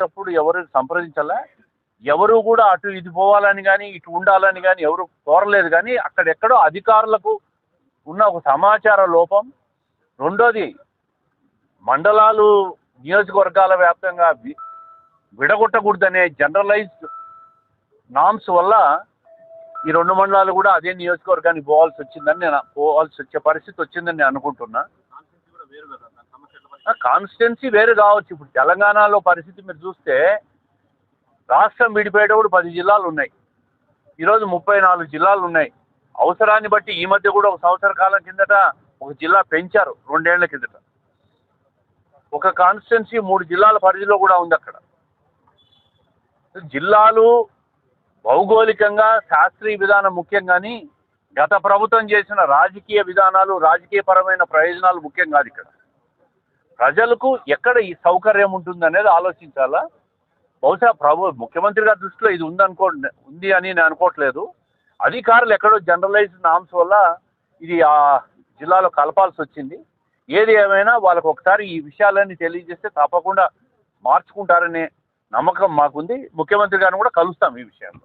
చేసేటప్పుడు ఎవరు సంప్రదించాలా? ఎవరు కూడా అటు ఇది పోవాలని కానీ ఇటు ఉండాలని కానీ ఎవరు కోరలేదు కానీ అక్కడెక్కడో అధికారులకు ఉన్న ఒక సమాచార లోపం. రెండోది మండలాలు నియోజకవర్గాల వ్యాప్తంగా విడగొట్టకూడదనే జనరలైజ్డ్ నామ్స్ వల్ల ఈ రెండు మండలాలు కూడా అదే నియోజకవర్గానికి పోవాల్సి వచ్చిందని నేను పోవాల్సి వచ్చే పరిస్థితి వచ్చిందని నేను అనుకుంటున్నా. కాన్స్టిట్యున్సీ వేరు కావచ్చు. ఇప్పుడు తెలంగాణలో పరిస్థితి మీరు చూస్తే రాష్ట్రం విడిపోయేటప్పుడు పది జిల్లాలు ఉన్నాయి. ఈరోజు ముప్పై నాలుగు జిల్లాలు ఉన్నాయి. అవసరాన్ని బట్టి ఈ మధ్య కూడా ఒక సంవత్సర కాలం కిందట ఒక జిల్లా పెంచారు రెండేళ్ళ కిందట. ఒక కాన్స్టిట్యున్సీ మూడు జిల్లాల పరిధిలో కూడా ఉంది అక్కడ. జిల్లాలు భౌగోళికంగా శాస్త్రీయ విధానం ముఖ్యం కానీ గత ప్రభుత్వం చేసిన రాజకీయ విధానాలు రాజకీయపరమైన ప్రయోజనాలు ముఖ్యం కాదు ఇక్కడ. ప్రజలకు ఎక్కడ ఈ సౌకర్యం ఉంటుంది అనేది ఆలోచించాలా? బహుశా ప్రభు ముఖ్యమంత్రి గారి దృష్టిలో ఇది ఉందనుకో ఉంది అని నేను అనుకోవట్లేదు. అధికారులు ఎక్కడో జనరలైజ్ నామ్స్ వల్ల ఇది ఆ జిల్లాలో కలపాల్సి వచ్చింది. ఏది ఏమైనా వాళ్ళకు ఒకసారి ఈ విషయాలన్నీ తెలియజేస్తే తప్పకుండా మార్చుకుంటారనే నమ్మకం మాకుంది. ముఖ్యమంత్రి గారిని కూడా కలుస్తాం ఈ విషయంలో